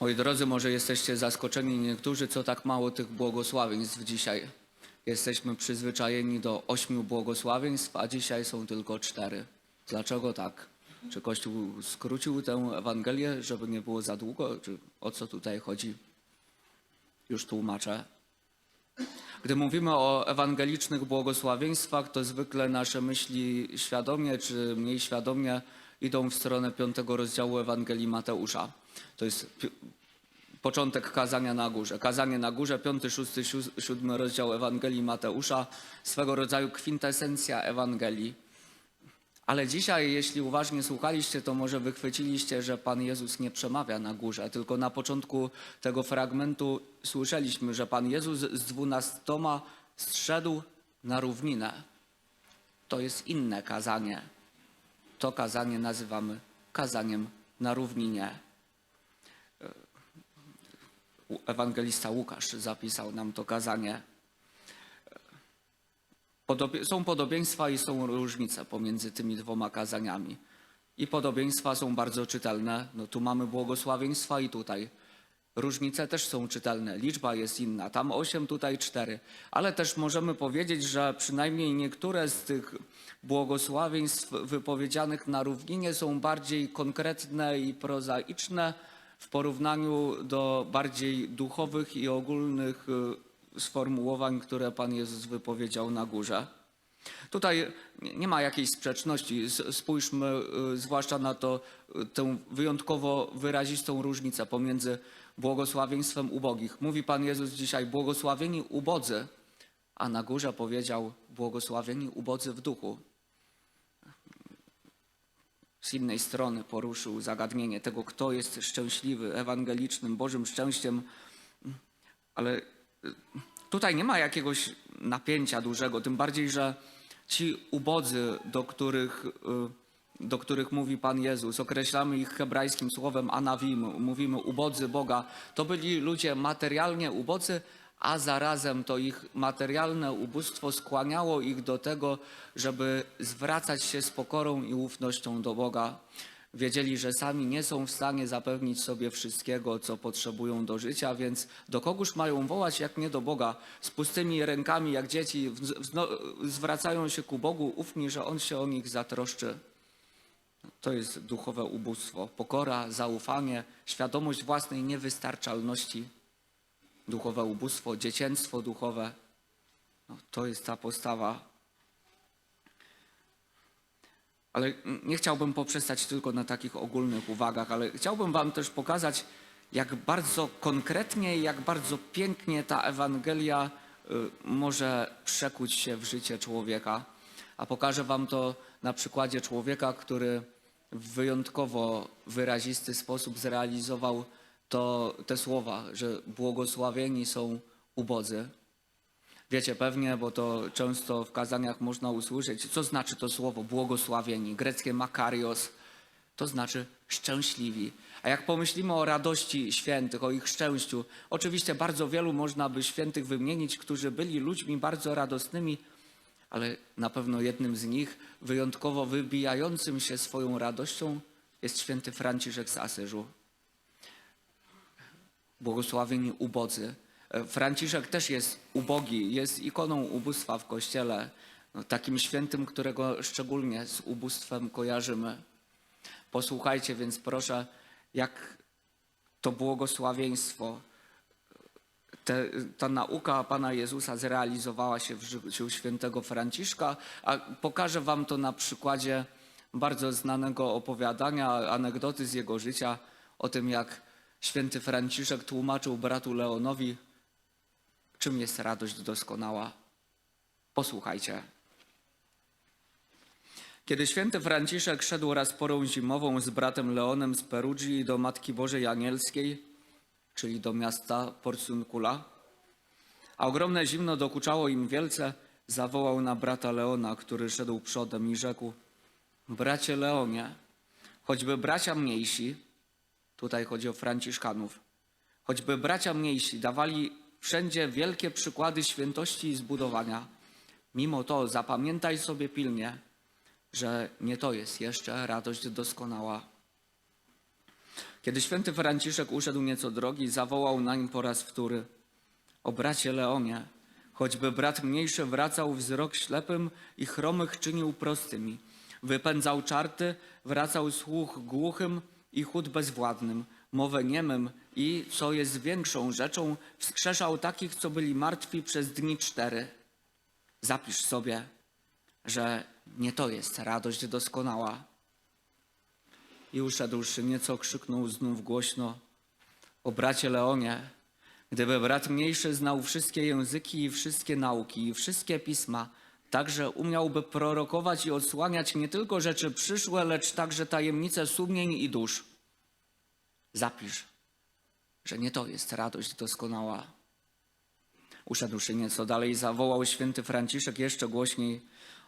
Moi drodzy, może jesteście zaskoczeni niektórzy, co tak mało tych błogosławieństw dzisiaj. Jesteśmy przyzwyczajeni do ośmiu błogosławieństw, a dzisiaj są tylko cztery. Dlaczego tak? Czy Kościół skrócił tę Ewangelię, żeby nie było za długo? Czy o co tutaj chodzi? Już tłumaczę. Gdy mówimy o ewangelicznych błogosławieństwach, to zwykle nasze myśli świadomie czy mniej świadomie idą w stronę piątego rozdziału Ewangelii Mateusza. To jest początek kazania na górze. Kazanie na górze, piąty, szósty, siu- siódmy rozdział Ewangelii Mateusza, swego rodzaju kwintesencja Ewangelii. Ale dzisiaj, jeśli uważnie słuchaliście, to może wychwyciliście, że Pan Jezus nie przemawia na górze, tylko na początku tego fragmentu słyszeliśmy, że Pan Jezus z dwunastoma zszedł na równinę. To jest inne kazanie. To kazanie nazywamy kazaniem na równinie. Ewangelista Łukasz zapisał nam to kazanie. Są podobieństwa i są różnice pomiędzy tymi dwoma kazaniami. I podobieństwa są bardzo czytelne. No tu mamy błogosławieństwa i tutaj. Różnice też są czytelne. Liczba jest inna. Tam osiem, tutaj cztery. Ale też możemy powiedzieć, że przynajmniej niektóre z tych błogosławieństw wypowiedzianych na równinie są bardziej konkretne i prozaiczne w porównaniu do bardziej duchowych i ogólnych y, sformułowań, które Pan Jezus wypowiedział na górze. Tutaj nie- ma jakiejś sprzeczności. Spójrzmy y, zwłaszcza na to, y, tę wyjątkowo wyrazistą różnicę pomiędzy błogosławieństwem ubogich. Mówi Pan Jezus dzisiaj, błogosławieni ubodzy, a na górze powiedział, błogosławieni ubodzy w duchu. Z innej strony poruszył zagadnienie tego, kto jest szczęśliwy, ewangelicznym, Bożym szczęściem, ale y, tutaj nie ma jakiegoś napięcia dużego, tym bardziej, że ci ubodzy, do których, y, do których mówi Pan Jezus, określamy ich hebrajskim słowem anawim, mówimy ubodzy Boga, to byli ludzie materialnie ubodzy, a zarazem to ich materialne ubóstwo skłaniało ich do tego, żeby zwracać się z pokorą i ufnością do Boga. Wiedzieli, że sami nie są w stanie zapewnić sobie wszystkiego, co potrzebują do życia, więc do kogóż mają wołać, jak nie do Boga? Z pustymi rękami, jak dzieci, zwracają się ku Bogu, ufni, że On się o nich zatroszczy. To jest duchowe ubóstwo. Pokora, zaufanie, świadomość własnej niewystarczalności. Duchowe ubóstwo, dziecięctwo duchowe. No, to jest ta postawa ale nie chciałbym poprzestać tylko na takich ogólnych uwagach, ale chciałbym Wam też pokazać, jak bardzo konkretnie i jak bardzo pięknie ta Ewangelia y, może przekuć się w życie człowieka. A pokażę Wam to na przykładzie człowieka, który w wyjątkowo wyrazisty sposób zrealizował to, te słowa, że błogosławieni są ubodzy. Wiecie pewnie, bo to często w kazaniach można usłyszeć, co znaczy to słowo błogosławieni. Greckie makarios to znaczy szczęśliwi. A jak pomyślimy o radości świętych, o ich szczęściu, oczywiście bardzo wielu można by świętych wymienić, którzy byli ludźmi bardzo radosnymi, ale na pewno jednym z nich, wyjątkowo wybijającym się swoją radością, jest święty Franciszek z Asyżu błogosławieni ubodzy. E, Franciszek też jest ubogi, jest ikoną ubóstwa w Kościele, no, takim świętym, którego szczególnie z ubóstwem kojarzymy. Posłuchajcie więc proszę, jak to błogosławieństwo, te, ta nauka Pana Jezusa zrealizowała się w życiu świętego Franciszka, a pokażę wam to na przykładzie bardzo znanego opowiadania, anegdoty z jego życia o tym, jak święty Franciszek tłumaczył bratu Leonowi, czym jest radość doskonała. Posłuchajcie. Kiedy święty Franciszek szedł raz porą zimową z bratem Leonem z Perugii do Matki Bożej Anielskiej, czyli do miasta Porciuncula, a ogromne zimno dokuczało im wielce, zawołał na brata Leona, który szedł przodem i rzekł: Bracie Leonie, choćby bracia mniejsi, tutaj chodzi o Franciszkanów, choćby bracia mniejsi dawali wszędzie wielkie przykłady świętości i zbudowania, mimo to zapamiętaj sobie pilnie, że nie to jest jeszcze radość doskonała. Kiedy święty Franciszek uszedł nieco drogi, zawołał nań po raz wtóry. O bracie Leonie, choćby brat mniejszy wracał wzrok ślepym i chromych czynił prostymi. Wypędzał czarty, wracał słuch głuchym i chód bezwładnym, mowę niemym i, co jest większą rzeczą, wskrzeszał takich, co byli martwi przez dni cztery. Zapisz sobie, że nie to jest radość doskonała. I uszedłszy nieco, krzyknął znów głośno: O bracie Leonie, gdyby brat mniejszy znał wszystkie języki i wszystkie nauki i wszystkie pisma, także umiałby prorokować i odsłaniać nie tylko rzeczy przyszłe, lecz także tajemnice sumień i dusz. Zapisz, że nie to jest radość doskonała. Uszedłszy nieco dalej, zawołał święty Franciszek jeszcze głośniej: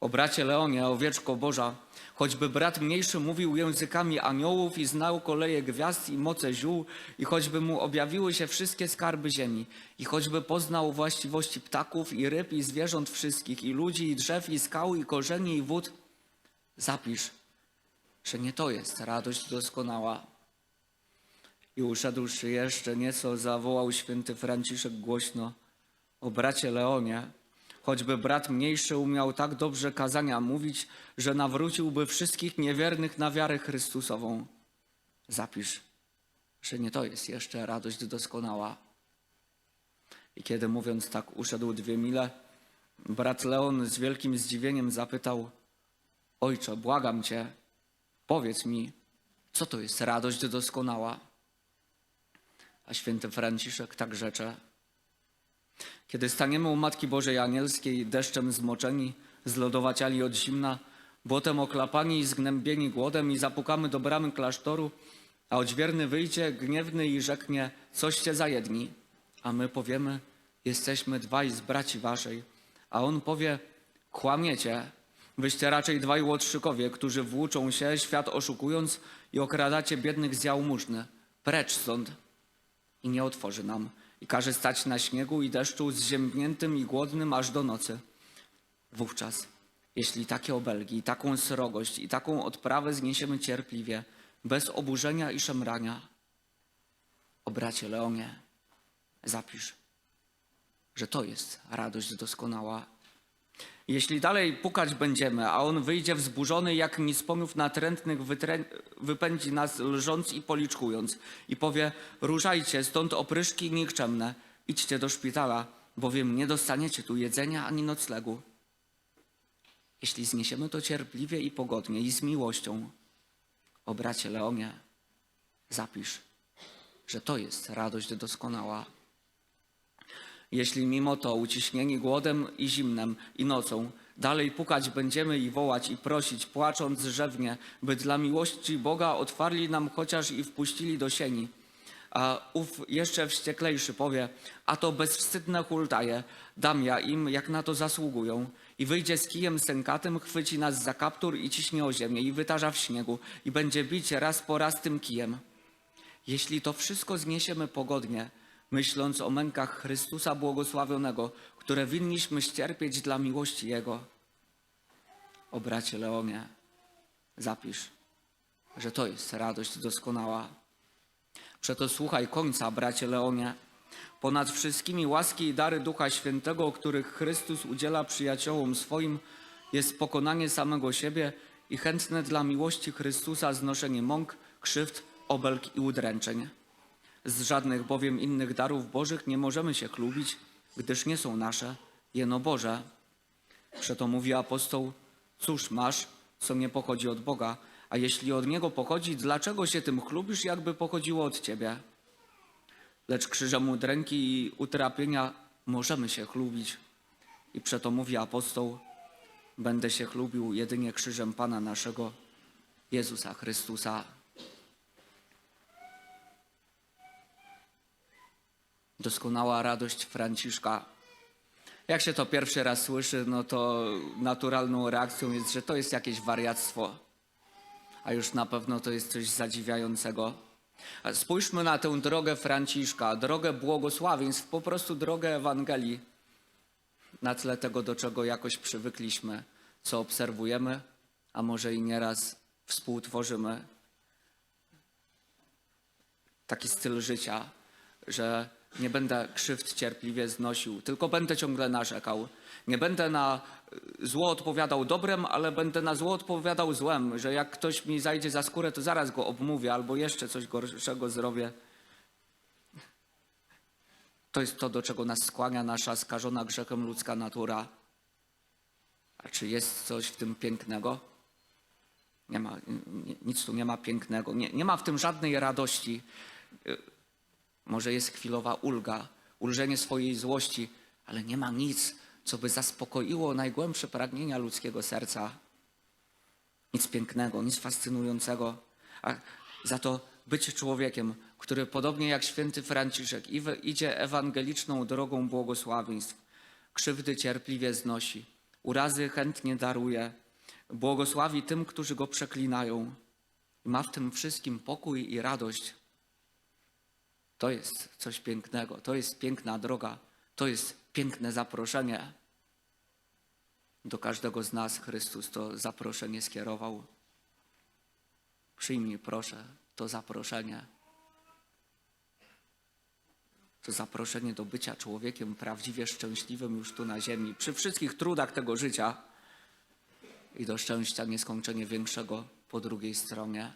O bracie Leonie, owieczko Boża, choćby brat mniejszy mówił językami aniołów i znał koleje gwiazd i moce ziół, i choćby mu objawiły się wszystkie skarby ziemi, i choćby poznał właściwości ptaków i ryb i zwierząt wszystkich, i ludzi, i drzew, i skał, i korzeni, i wód, zapisz, że nie to jest radość doskonała. I uszedłszy jeszcze nieco, zawołał święty Franciszek głośno: O bracie Leonie, choćby brat mniejszy umiał tak dobrze kazania mówić, że nawróciłby wszystkich niewiernych na wiarę Chrystusową. Zapisz, że nie to jest jeszcze radość doskonała. I kiedy mówiąc tak uszedł dwie mile, brat Leon z wielkim zdziwieniem zapytał: Ojcze, błagam cię, powiedz mi, co to jest radość doskonała? A święty Franciszek tak rzecze. Kiedy staniemy u Matki Bożej Anielskiej, deszczem zmoczeni, zlodowaciali od zimna, błotem oklapani i zgnębieni głodem i zapukamy do bramy klasztoru, a odźwierny wyjdzie gniewny i rzeknie, coście za jedni. A my powiemy, jesteśmy dwaj z braci waszej. A on powie, kłamiecie, wyście raczej dwaj łotrzykowie, którzy włóczą się, świat oszukując i okradacie biednych z jałmużny. Precz stąd i nie otworzy nam i każe stać na śniegu i deszczu zziębniętym i głodnym aż do nocy. Wówczas, jeśli takie obelgi, taką srogość i taką odprawę zniesiemy cierpliwie, bez oburzenia i szemrania, o bracie Leonie, zapisz, że to jest radość doskonała. Jeśli dalej pukać będziemy, a on wyjdzie wzburzony, jak nispomów natrętnych, wytrę... wypędzi nas lżąc i policzkując i powie, ruszajcie, stąd opryszki nikczemne, idźcie do szpitala, bowiem nie dostaniecie tu jedzenia ani noclegu. Jeśli zniesiemy to cierpliwie i pogodnie i z miłością, o bracie Leonie, zapisz, że to jest radość doskonała. Jeśli mimo to uciśnieni głodem i zimnem i nocą, dalej pukać będziemy i wołać i prosić, płacząc rzewnie, by dla miłości Boga otwarli nam chociaż i wpuścili do sieni. A ów jeszcze wścieklejszy powie, a to bezwstydne hultaje, dam ja im, jak na to zasługują. I wyjdzie z kijem sękatym, chwyci nas za kaptur i ciśnie o ziemię i wytarza w śniegu i będzie bić raz po raz tym kijem. Jeśli to wszystko zniesiemy pogodnie, myśląc o mękach Chrystusa błogosławionego, które winniśmy ścierpieć dla miłości Jego. O bracie Leonie, zapisz, że to jest radość doskonała. Przeto słuchaj końca, bracie Leonie. Ponad wszystkimi łaski i dary Ducha Świętego, których Chrystus udziela przyjaciołom swoim, jest pokonanie samego siebie i chętne dla miłości Chrystusa znoszenie mąk, krzywd, obelg i udręczeń. Z żadnych bowiem innych darów Bożych nie możemy się chlubić, gdyż nie są nasze, jeno Boże. Przeto mówi apostoł, cóż masz, co nie pochodzi od Boga, a jeśli od Niego pochodzi, dlaczego się tym chlubisz, jakby pochodziło od Ciebie? Lecz krzyżem udręki i utrapienia możemy się chlubić. I przeto mówi apostoł, będę się chlubił jedynie krzyżem Pana naszego, Jezusa Chrystusa. Doskonała radość Franciszka. Jak się to pierwszy raz słyszy, no to naturalną reakcją jest, że to jest jakieś wariactwo. A już na pewno to jest coś zadziwiającego. Spójrzmy na tę drogę Franciszka, drogę błogosławieństw, po prostu drogę Ewangelii. Na tle tego, do czego jakoś przywykliśmy, co obserwujemy, a może i nieraz współtworzymy. taki styl życia, że nie będę krzywd cierpliwie znosił, tylko będę ciągle narzekał. Nie będę na y, zło odpowiadał dobrem, ale będę na zło odpowiadał złem, że jak ktoś mi zajdzie za skórę, to zaraz go obmówię albo jeszcze coś gorszego zrobię. To jest to, do czego nas skłania nasza skażona grzechem ludzka natura. A czy jest coś w tym pięknego? Nie ma, ni- nic tu nie ma pięknego. Nie, nie ma w tym żadnej radości. Może jest chwilowa ulga, ulżenie swojej złości, ale nie ma nic, co by zaspokoiło najgłębsze pragnienia ludzkiego serca. Nic pięknego, nic fascynującego. A za to być człowiekiem, który podobnie jak święty Franciszek idzie ewangeliczną drogą błogosławieństw, krzywdy cierpliwie znosi, urazy chętnie daruje, błogosławi tym, którzy go przeklinają. Ma w tym wszystkim pokój i radość. To jest coś pięknego, to jest piękna droga, to jest piękne zaproszenie. Do każdego z nas Chrystus to zaproszenie skierował. Przyjmij proszę to zaproszenie. To zaproszenie do bycia człowiekiem prawdziwie szczęśliwym już tu na ziemi, przy wszystkich trudach tego życia i do szczęścia nieskończenie większego po drugiej stronie.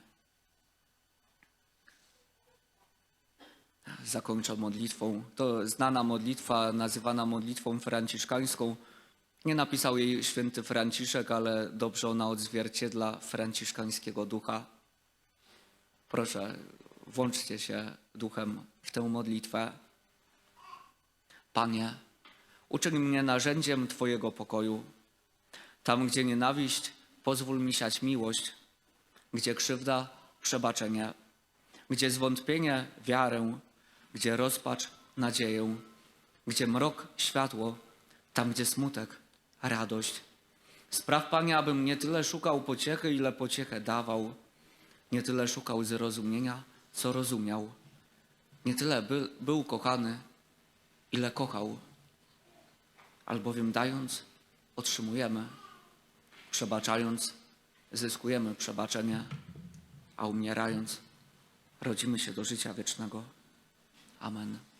Zakończę modlitwą. To znana modlitwa, nazywana modlitwą franciszkańską. Nie napisał jej święty Franciszek, ale dobrze ona odzwierciedla franciszkańskiego ducha. Proszę, włączcie się duchem w tę modlitwę. Panie, uczyń mnie narzędziem Twojego pokoju. Tam, gdzie nienawiść, pozwól mi siać miłość, gdzie krzywda, przebaczenie, gdzie zwątpienie, wiarę, gdzie rozpacz, nadzieję, gdzie mrok, światło, tam, gdzie smutek, radość. Spraw, Panie, abym nie tyle szukał pociechy, ile pociechę dawał, nie tyle szukał zrozumienia, co rozumiał, nie tyle by, był kochany, ile kochał, albowiem dając, otrzymujemy, przebaczając, zyskujemy przebaczenie, a umierając, rodzimy się do życia wiecznego. 阿曼达